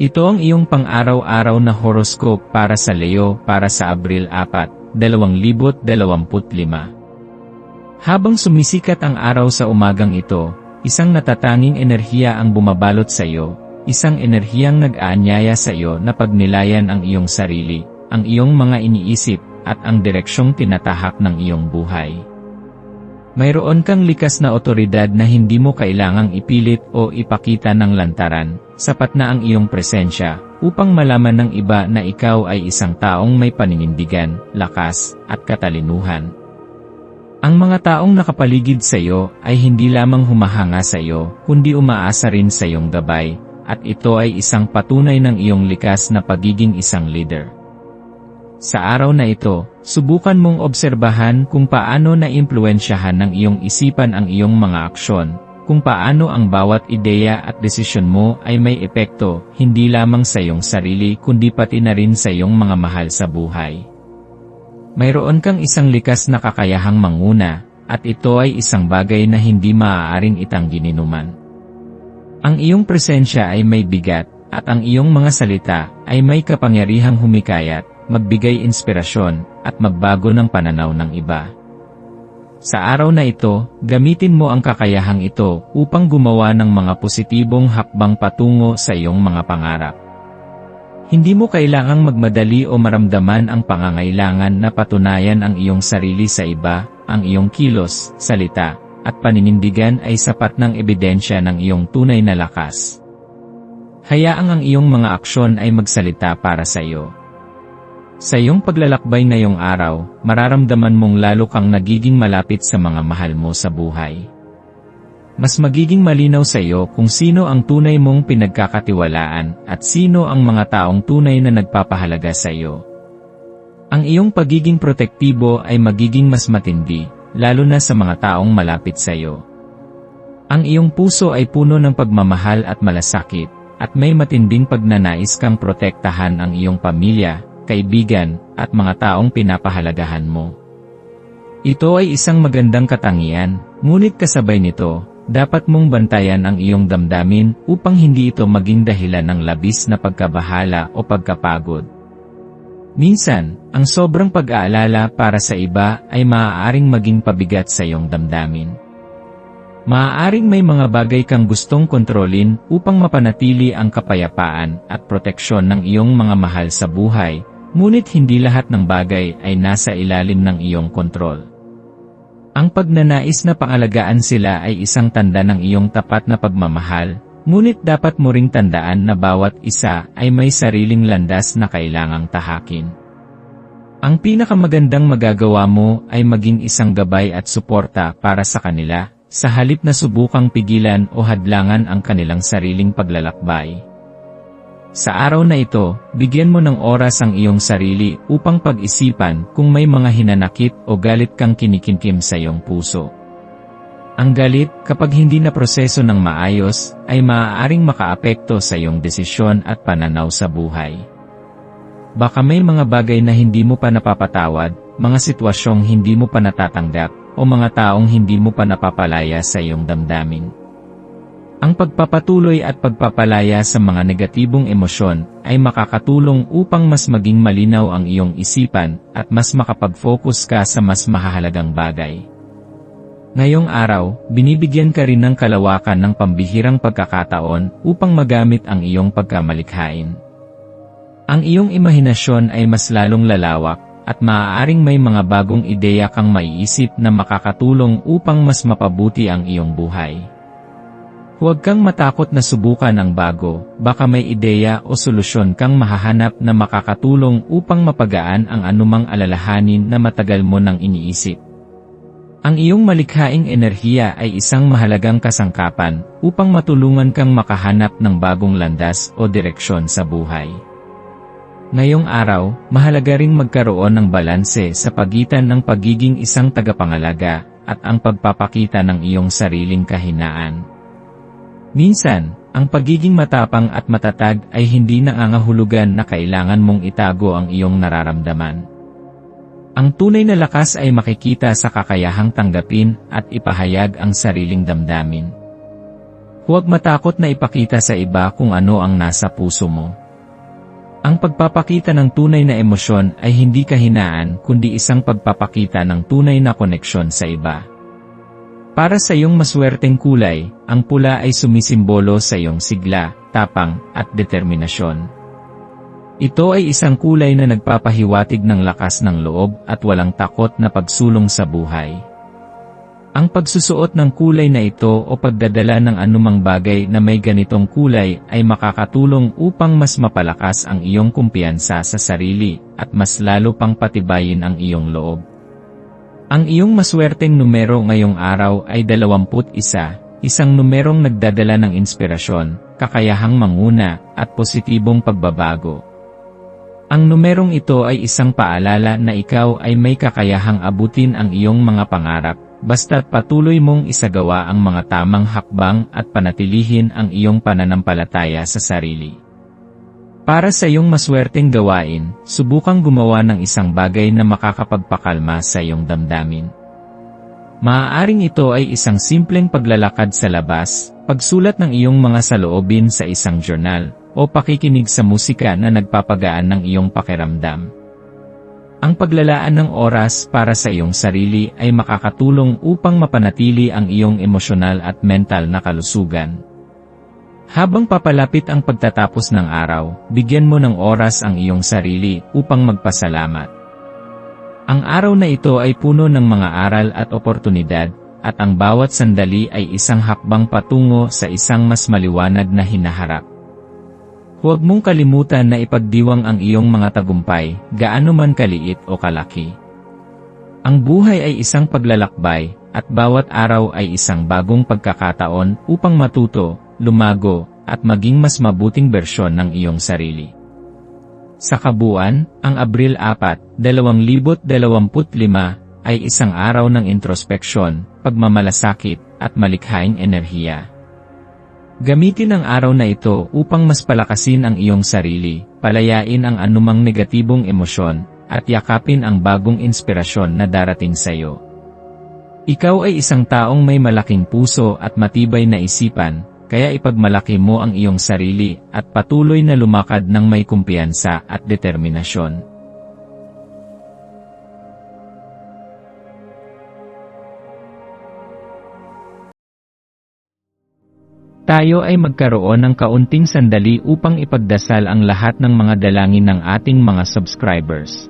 Ito ang iyong pang-araw-araw na horoscope para sa Leo para sa Abril 4, 2025. Habang sumisikat ang araw sa umagang ito, isang natatanging enerhiya ang bumabalot sa iyo, isang enerhiyang nag-aanyaya sa iyo na pagnilayan ang iyong sarili, ang iyong mga iniisip, at ang direksyong tinatahak ng iyong buhay. Mayroon kang likas na otoridad na hindi mo kailangang ipilit o ipakita ng lantaran, sapat na ang iyong presensya, upang malaman ng iba na ikaw ay isang taong may paninindigan, lakas, at katalinuhan. Ang mga taong nakapaligid sa iyo ay hindi lamang humahanga sa iyo, kundi umaasa rin sa iyong gabay, at ito ay isang patunay ng iyong likas na pagiging isang leader. Sa araw na ito, subukan mong obserbahan kung paano naimpluensyahan ng iyong isipan ang iyong mga aksyon, kung paano ang bawat ideya at desisyon mo ay may epekto, hindi lamang sa iyong sarili kundi pati na rin sa iyong mga mahal sa buhay. Mayroon kang isang likas na kakayahang manguna, at ito ay isang bagay na hindi maaaring itanggi ni. Ang iyong presensya ay may bigat, at ang iyong mga salita ay may kapangyarihang humikayat, magbigay inspirasyon, at magbago ng pananaw ng iba. Sa araw na ito, gamitin mo ang kakayahang ito upang gumawa ng mga positibong hakbang patungo sa iyong mga pangarap. Hindi mo kailangang magmadali o maramdaman ang pangangailangan na patunayan ang iyong sarili sa iba, ang iyong kilos, salita, at paninindigan ay sapat ng ebidensya ng iyong tunay na lakas. Hayaang ang iyong mga aksyon ay magsalita para sa iyo. Sa iyong paglalakbay ngayong araw, mararamdaman mong lalo kang nagiging malapit sa mga mahal mo sa buhay. Mas magiging malinaw sa iyo kung sino ang tunay mong pinagkakatiwalaan at sino ang mga taong tunay na nagpapahalaga sa iyo. Ang iyong pagiging protektibo ay magiging mas matindi, lalo na sa mga taong malapit sa iyo. Ang iyong puso ay puno ng pagmamahal at malasakit, at may matinding pagnanais kang protektahan ang iyong pamilya, kaibigan, at mga taong pinapahalagahan mo. Ito ay isang magandang katangian, ngunit kasabay nito, dapat mong bantayan ang iyong damdamin upang hindi ito maging dahilan ng labis na pagkabahala o pagkapagod. Minsan, ang sobrang pag-aalala para sa iba ay maaaring maging pabigat sa iyong damdamin. Maaaring may mga bagay kang gustong kontrolin upang mapanatili ang kapayapaan at proteksyon ng iyong mga mahal sa buhay, Ngunit hindi lahat ng bagay ay nasa ilalim ng iyong kontrol. Ang pagnanais na pangalagaan sila ay isang tanda ng iyong tapat na pagmamahal, ngunit dapat mo ring tandaan na bawat isa ay may sariling landas na kailangang tahakin. Ang pinakamagandang magagawa mo ay maging isang gabay at suporta para sa kanila, sa halip na subukang pigilan o hadlangan ang kanilang sariling paglalakbay. Sa araw na ito, bigyan mo ng oras ang iyong sarili upang pag-isipan kung may mga hinanakit o galit kang kinikinkim sa iyong puso. Ang galit, kapag hindi na proseso ng maayos, ay maaaring makaapekto sa iyong desisyon at pananaw sa buhay. Baka may mga bagay na hindi mo pa napapatawad, mga sitwasyong hindi mo pa natatanggap, o mga taong hindi mo pa napapalaya sa iyong damdamin. Ang pagpapatuloy at pagpapalaya sa mga negatibong emosyon ay makakatulong upang mas maging malinaw ang iyong isipan at mas makapag-focus ka sa mas mahahalagang bagay. Ngayong araw, binibigyan ka rin ng kalawakan ng pambihirang pagkakataon upang magamit ang iyong pagkamalikhain. Ang iyong imahinasyon ay mas lalong lalawak at maaaring may mga bagong ideya kang maiisip na makakatulong upang mas mapabuti ang iyong buhay. Huwag kang matakot na subukan ang bago, baka may ideya o solusyon kang mahahanap na makakatulong upang mapagaan ang anumang alalahanin na matagal mo nang iniisip. Ang iyong malikhaing enerhiya ay isang mahalagang kasangkapan upang matulungan kang makahanap ng bagong landas o direksyon sa buhay. Ngayong araw, mahalaga ring magkaroon ng balanse sa pagitan ng pagiging isang tagapangalaga at ang pagpapakita ng iyong sariling kahinaan. Minsan, ang pagiging matapang at matatag ay hindi nangangahulugan na kailangan mong itago ang iyong nararamdaman. Ang tunay na lakas ay makikita sa kakayahang tanggapin at ipahayag ang sariling damdamin. Huwag matakot na ipakita sa iba kung ano ang nasa puso mo. Ang pagpapakita ng tunay na emosyon ay hindi kahinaan kundi isang pagpapakita ng tunay na koneksyon sa iba. Para sa iyong maswerteng kulay, ang pula ay sumisimbolo sa iyong sigla, tapang, at determinasyon. Ito ay isang kulay na nagpapahiwatig ng lakas ng loob at walang takot na pagsulong sa buhay. Ang pagsusuot ng kulay na ito o pagdadala ng anumang bagay na may ganitong kulay ay makakatulong upang mas mapalakas ang iyong kumpiyansa sa sarili at mas lalo pang patibayin ang iyong loob. Ang iyong maswerteng numero ngayong araw ay 21, isang numerong nagdadala ng inspirasyon, kakayahang manguna, at positibong pagbabago. Ang numerong ito ay isang paalala na ikaw ay may kakayahang abutin ang iyong mga pangarap, basta't patuloy mong isagawa ang mga tamang hakbang at panatilihin ang iyong pananampalataya sa sarili. Para sa iyong maswerteng gawain, subukang gumawa ng isang bagay na makakapagpakalma sa iyong damdamin. Maaaring ito ay isang simpleng paglalakad sa labas, pagsulat ng iyong mga saloobin sa isang journal, o pakikinig sa musika na nagpapagaan ng iyong pakiramdam. Ang paglalaan ng oras para sa iyong sarili ay makakatulong upang mapanatili ang iyong emosyonal at mental na kalusugan. Habang papalapit ang pagtatapos ng araw, bigyan mo ng oras ang iyong sarili upang magpasalamat. Ang araw na ito ay puno ng mga aral at oportunidad, at ang bawat sandali ay isang hakbang patungo sa isang mas maliwanag na hinaharap. Huwag mong kalimutan na ipagdiwang ang iyong mga tagumpay, gaano man kaliit o kalaki. Ang buhay ay isang paglalakbay, at bawat araw ay isang bagong pagkakataon upang matuto, lumago, at maging mas mabuting bersyon ng iyong sarili. Sa kabuuan, ang Abril 4, 2025 ay isang araw ng introspeksyon, pagmamalasakit, at malikhaing enerhiya. Gamitin ang araw na ito upang mas palakasin ang iyong sarili, palayain ang anumang negatibong emosyon, at yakapin ang bagong inspirasyon na darating sa iyo. Ikaw ay isang taong may malaking puso at matibay na isipan, kaya ipagmalaki mo ang iyong sarili at patuloy na lumakad ng may kumpiyansa at determinasyon. Tayo ay magkaroon ng kaunting sandali upang ipagdasal ang lahat ng mga dalangin ng ating mga subscribers,